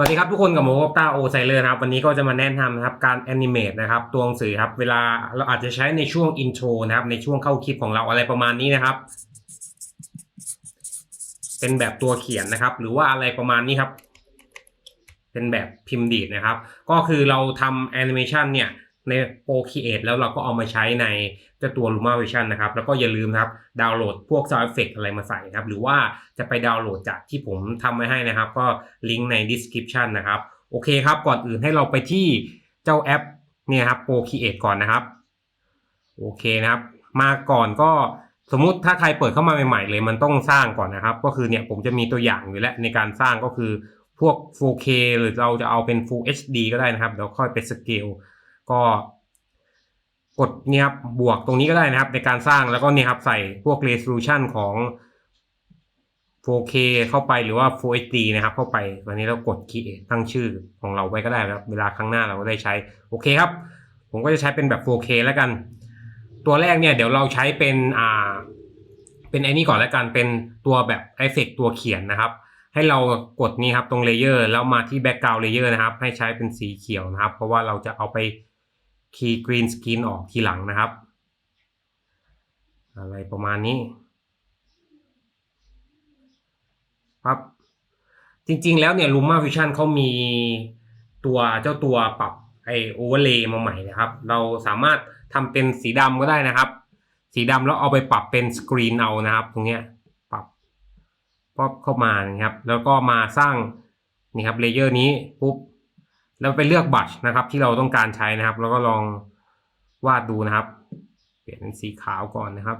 วัสดีครับทุกคนกับโมกับตาโอไซเลอร์นะครับวันนี้ก็จะมาแนะนำนะครับการแอนิเมตนะครับตัวหนังสือครับเวลาเราอาจจะใช้ในช่วงอินโทรนะครับในช่วงเข้าคลิปของเราอะไรประมาณนี้นะครับ เป็นแบบตัวเขียนนะครับ หรือว่าอะไรประมาณนี้ครับ เป็นแบบพิมพ์ดีดนะครับ ก็คือเราทำแอนิเมชันเนี่ย ใน Procreate แล้วเราก็เอามาใช้ในเจ้าตัว Luma Vision นะครับ แล้วก็อย่าลืมครับดาวน์โหลดพวก Sound Effect อะไรมาใส่นะครับ หรือว่าจะไปดาวน์โหลดจากที่ผมทำไว้ให้นะครับ ก็ลิงก์ใน description นะครับ โอเคครับ ก่อนอื่นให้เราไปที่เจ้าแอปเนี่ยครับ Procreate ก่อนนะครับ โอเคนะครับ มาก่อนก็สมมุติถ้าใครเปิดเข้ามาใหม่ๆ เลยมันต้องสร้างก่อนนะครับ ก็คือเนี่ยผมจะมีตัวอย่างอยู่แล้วในการสร้างก็คือพวก 4K หรือเราจะเอาเป็น Full HD ก็ได้นะครับ เดี๋ยวค่อยไปสเกล ก็กดเนี่ยครับบวกตรงนี้ก็ได้นะครับ ในการสร้างแล้วก็เนี่ยครับใส่พวก resolution ของ 4K เข้าไปหรือว่า Full HD นะครับ เข้าไปวันนี้เรากด create ตั้งชื่อของเราไว้ก็ได้นะครับ เวลาครั้งหน้าเราก็ได้ใช้ โอเคครับ ผมก็จะใช้เป็นแบบ 4K แล้วกัน ตัวแรกเนี่ยเดี๋ยวเราใช้เป็นอ่าเป็นไอ้นี่ก่อนแล้วกันเป็นตัวแบบเอฟเฟกตัวเขียนนะครับ ให้เรากดนี่ครับตรงเลเยอร์แล้วมาที่แบ็กกราวด์เลเยอร์นะครับ ให้ใช้เป็นสีเขียวนะครับ เพราะว่าเราจะเอาไป คีย์กรีนสกรีนออกทีหลังนะครับ อะไรประมาณนี้ครับจริงๆแล้วเนี่ย Luma Vision เขามีตัวเจ้าตัวปรับไอโอเวอร์เลย์มาใหม่นะครับ เราสามารถทำเป็นสีดำก็ได้นะครับ สีดำแล้วเอาไปปรับเป็นสกรีนเอานะครับ ตรงเนี้ยปรับป๊อปเข้ามานะครับ แล้วก็มาสร้างนี่ครับเลเยอร์นี้ปุ๊บ แล้วไปเลือกบัตรนะครับ ที่เราต้องการใช้นะครับ แล้วก็ลองวาดดูนะครับ เปลี่ยนเป็นสีขาวก่อนนะครับ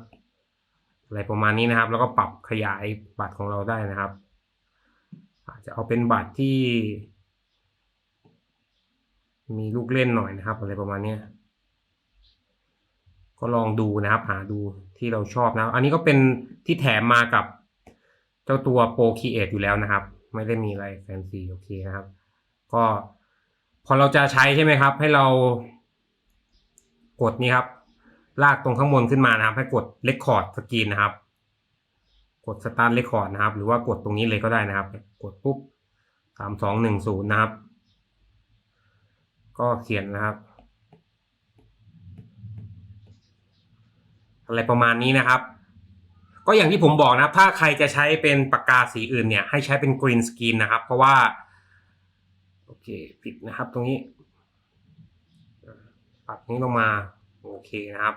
อะไรประมาณนี้นะครับ แล้วก็ปรับขยายบัตรของเราได้นะครับ อาจจะเอาเป็นบัตรที่ มีลูกเล่นหน่อยนะครับ อะไรประมาณนี้ก็ลองดูนะครับ หาดูที่เราชอบนะอันนี้ก็เป็นที่แถมมากับเจ้าตัว Pro Create อยู่แล้วนะครับ ไม่ได้มีอะไรแฟนซีโอเคนะครับ ก็ พอเราจะใช้ใช่ไหมครับ ให้เรากดนี่ครับ ลากตรงข้างบนขึ้นมานะครับ ให้กด Record Screen นะครับ กด Start Record นะครับ หรือว่ากดตรงนี้เลยก็ได้นะครับ กดปุ๊บสามสองหนึ่งศูนย์นะครับ ก็เขียนนะครับ อะไรประมาณนี้นะครับ ก็อย่างที่ผมบอกนะถ้าใครจะใช้เป็นปากกาสีอื่นเนี่ย ให้ใช้เป็นกรีนสกรีนนะครับ เพราะว่า โอเคผิดนะครับตรงนี้ปรับนี้ลงมาโอเคนะครับ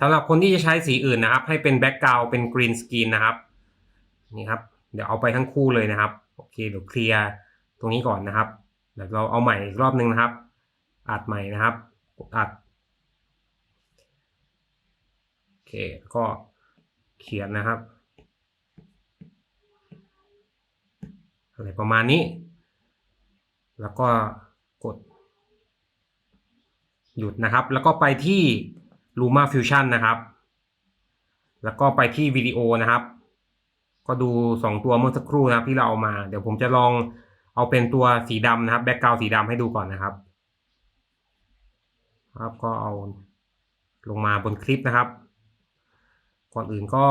สำหรับคนที่จะใช้สีอื่นนะครับ ให้เป็นแบ็กกราวเป็นกรีนสกรีนนะครับนี่ครับ เดี๋ยวเอาไปทั้งคู่เลยนะครับโอเคเดี๋ยวเคลียร์ตรงนี้ก่อนนะครับเดี๋ยวเราเอาใหม่อีกรอบนึงนะครับ อัดใหม่นะครับอัดโอเคก็เขียนนะครับอะไรประมาณนี้ แล้วก็กด หยุดนะครับ แล้วก็ไปที่ Luma Fusion นะครับ แล้วก็ไปที่วิดีโอนะครับ ก็ดูสองตัวเมื่อสักครู่นะครับที่เราเอามา เดี๋ยวผมจะลองเอาเป็นตัวสีดำนะครับแบ็กกราวสีดำให้ดูก่อนนะครับ ครับก็เอาลงมาบนคลิปนะครับ ก่อนอื่นก็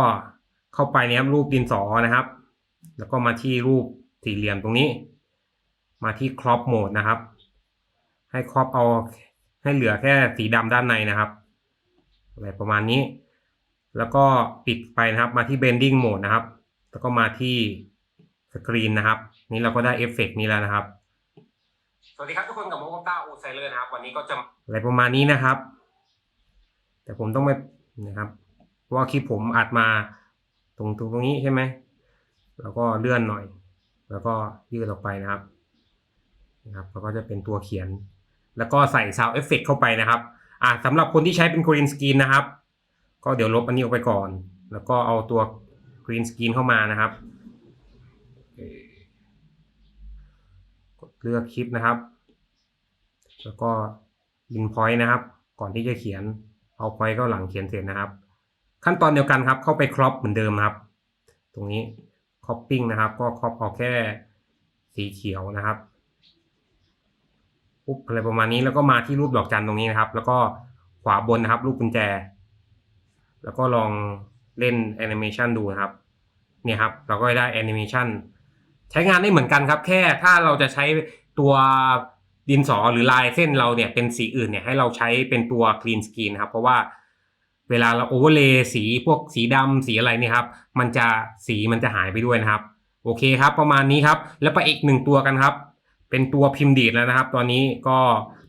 เข้าไปในรูปดินสอนะครับ แล้วก็มาที่รูปสี่เหลี่ยมตรงนี้ มาที่ crop mode นะครับ ให้ crop เอาให้เหลือแค่สีดำด้านในนะครับอะไรประมาณนี้ แล้วก็ปิดไปนะครับ มาที่ bending mode นะครับ แล้วก็มาที่สกรีนนะครับ นี่เราก็ได้เอฟเฟกนี้แล้วนะครับ สวัสดีครับทุกคนกับโมกต้าอูไซเลอร์นะครับ วันนี้ก็จะอะไรประมาณนี้นะครับ แต่ผมต้องไปนะครับเพราะว่าคลิปผมอัดมาตรงตรงตรงนี้ใช่ไหม แล้วก็เลื่อนหน่อย แล้วก็ยืดออกไปนะครับ นะครับแล้วก็จะเป็นตัวเขียน แล้วก็ใส่ Sound Effect เข้าไปนะครับอ่าสำหรับคนที่ใช้เป็น Green Screen นะครับ ก็เดี๋ยวลบอันนี้ออกไปก่อน แล้วก็เอาตัว Green Screen เข้ามานะครับเอ่อกดเลือกคลิปนะครับ แล้วก็ In Point นะครับ ก่อนที่จะเขียนเอา Point ก็หลังเขียนเสร็จนะครับ ขั้นตอนเดียวกันครับ เข้าไปครอปเหมือนเดิมครับ ตรงนี้ครอปปิ้งนะครับ ก็ครอปเอาแค่สีเขียวนะครับ ปุ๊บอะไรประมาณนี้แล้วก็มาที่รูปดอกจันตรงนี้นะครับ แล้วก็ขวาบนนะครับ รูปกุญแจ แล้วก็ลองเล่นแอนิเมชันดูนะครับเนี่ยครับ เราก็ได้แอนิเมชันใช้งานได้เหมือนกันครับ แค่ถ้าเราจะใช้ตัวดินสอหรือลายเส้นเราเนี่ยเป็นสีอื่นเนี่ยให้เราใช้เป็นตัว clean screen นครับ เพราะว่าเวลาเราโอเวอร์เลย์สีพวกสีดำสีอะไรนี่ครับ มันจะสีมันจะหายไปด้วยนะครับ โอเคครับ ประมาณนี้ครับ แล้วไปอีกหนึ่งตัวกันครับ เป็นตัวพิมพ์ดีดแล้วนะครับ ตอนนี้ก็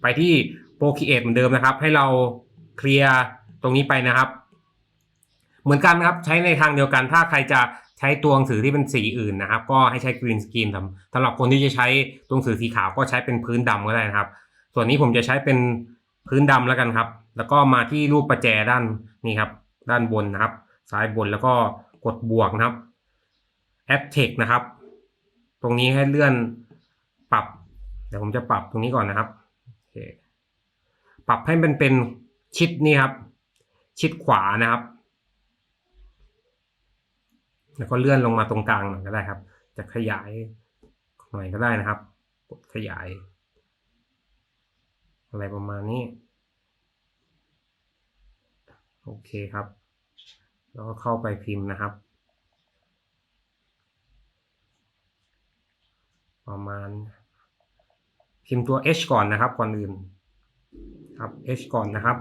ไปที่ Procreate เหมือนเดิมนะครับ ให้เราเคลียร์ตรงนี้ไปนะครับ เหมือนกันครับใช้ในทางเดียวกัน ถ้าใครจะใช้ตัวหนังสือที่เป็นสีอื่นนะครับ ก็ให้ใช้ green screen สำหรับคนที่จะใช้ตัวหนังสือสีขาวก็ใช้เป็นพื้นดำก็ได้นะครับ ส่วนนี้ผมจะใช้เป็นพื้นดำแล้วกันครับ แล้วก็มาที่รูปประแจด้านนี้ครับ ด้านบนนะครับ ซ้ายบนแล้วก็กดบวกนะครับ Add Text นะครับ ตรงนี้ให้เลื่อน ปรับ เดี๋ยวผมจะปรับตรงนี้ก่อนนะครับโอเคปรับให้มันเป็นชิดนี่ครับ ชิดขวานะครับ แล้วก็เลื่อนลงมาตรงกลางหน่อยก็ได้ครับ จะขยายหน่อยก็ได้นะครับกดขยาย อะไรประมาณนี้ โอเคครับ แล้วก็เข้าไปพิมพ์นะครับ ประมาณ พิมพ์ตัว h ก่อนนะครับ ก่อนอื่นครับ h ก่อนนะครับ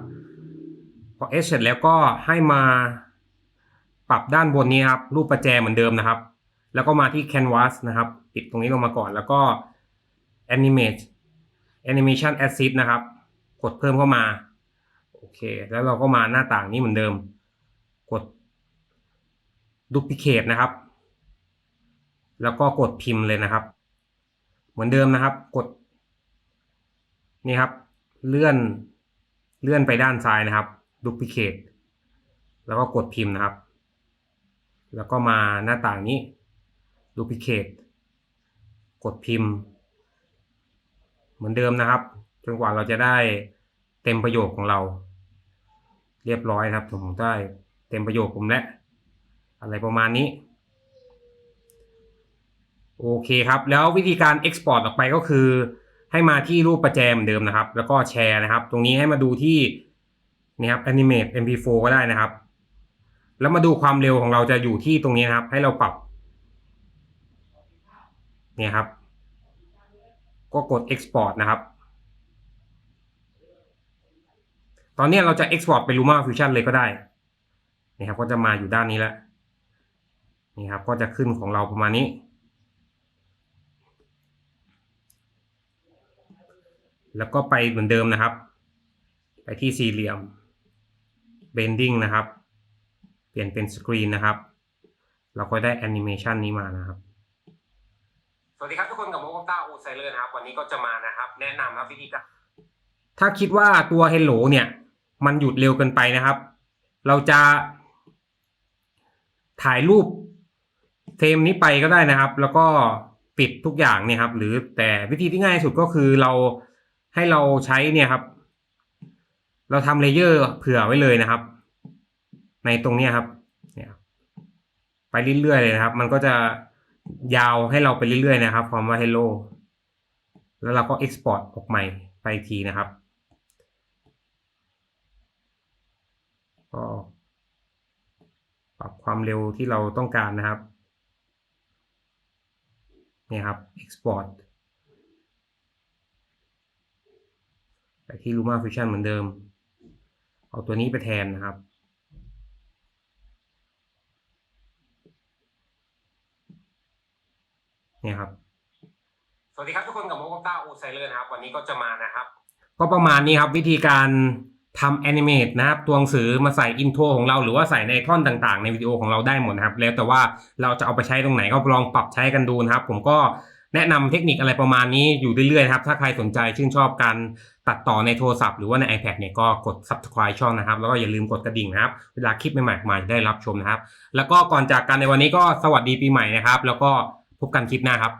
พอ h เสร็จแล้วก็ให้มาปรับด้านบนนี้ครับ รูปประแจเหมือนเดิมนะครับ แล้วก็มาที่ canvas นะครับ ปิดตรงนี้ลงมาก่อน แล้วก็ animate animation assist นะครับ กดเพิ่มเข้ามา โอเค แล้วเราก็มาหน้าต่างนี้เหมือนเดิม กด duplicate นะครับ แล้วก็กดพิมพ์เลยนะครับ เหมือนเดิมนะครับ กด นี่ครับ เลื่อนเลื่อนไปด้านซ้ายนะครับ duplicate แล้วก็กดพิมพ์นะครับ แล้วก็มาหน้าต่างนี้ duplicate กดพิมพ์ เหมือนเดิมนะครับจนกว่าเราจะได้เต็มประโยคของเรา เรียบร้อยครับผมได้เต็มประโยคผมแล้วอะไรประมาณนี้ โอเคครับ แล้ววิธีการ Export ออกไปก็คือ ให้มาที่รูปประแจเหมือนเดิมนะครับ แล้วก็แชร์นะครับ ตรงนี้ให้มาดูที่นี่ครับ Animate MP4 ก็ได้นะครับ แล้วมาดูความเร็วของเราจะอยู่ที่ตรงนี้นะครับ ให้เราปรับ เนี่ยครับ ก็กด Export นะครับ ตอนนี้เราจะ Export ไป Luma Fusion เลยก็ได้นี่ครับ ก็จะมาอยู่ด้านนี้แล้วนี่ครับ ก็จะขึ้นของเราประมาณนี้ แล้วก็ไปเหมือนเดิมนะครับ ไปที่สี่เหลี่ยม bending นะครับ เปลี่ยนเป็นสกรีนนะครับ เราก็ได้แอนิเมชันนี้มานะครับ สวัสดีครับทุกคนกับโมกต้าอูไซเลอร์นะครับ วันนี้ก็จะมานะครับ แนะนำนะวิธีการถ้าคิดว่าตัว Hello เนี่ย มันหยุดเร็วเกินไปนะครับ เราจะ ถ่ายรูปเฟรมนี้ไปก็ได้นะครับ แล้วก็ปิดทุกอย่างเนี่ยครับ หรือแต่วิธีที่ง่ายที่สุดก็คือเรา ให้เราใช้เนี่ยครับ เราทำเลเยอร์เผื่อไว้เลยนะครับ ในตรงนี้ครับเนี่ยไปเรื่อยๆเลยนะครับ มันก็จะยาวให้เราไปเรื่อยๆนะครับคำว่า hello แล้วเราก็ export ออกใหม่ไปทีนะครับก็ปรับความเร็วที่เราต้องการนะครับ เนี่ยครับ export ไป ที่ Luma Fusion เหมือนเดิม เอาตัวนี้ไปแทนนะครับ เนี่ยครับ สวัสดีครับทุกคนกับโมกต้าอูไซเลอร์นะครับ วันนี้ก็จะมานะครับ ก็ประมาณนี้ครับวิธีการทำแอนิเมตนะครับ ตัวหนังสือมาใส่อินโทรของเราหรือว่าใส่ในท่อนต่างๆ ในวิดีโอของเราได้หมดนะครับ แล้วแต่ว่าเราจะเอาไปใช้ตรงไหนก็ลองปรับใช้กันดูนะครับ ผมก็ แนะนำเทคนิคอะไรประมาณนี้อยู่เรื่อยๆนะครับ ถ้าใครสนใจชื่นชอบการตัดต่อในโทรศัพท์หรือว่าใน iPad เนี่ยก็กด subscribe ช่องนะครับ แล้วก็อย่าลืมกดกระดิ่งนะครับ เวลาคลิปใหม่ๆมาจะได้รับชมนะครับ แล้วก็ก่อนจากกันในวันนี้ก็สวัสดีปีใหม่นะครับ แล้วก็พบกันคลิปหน้าครับ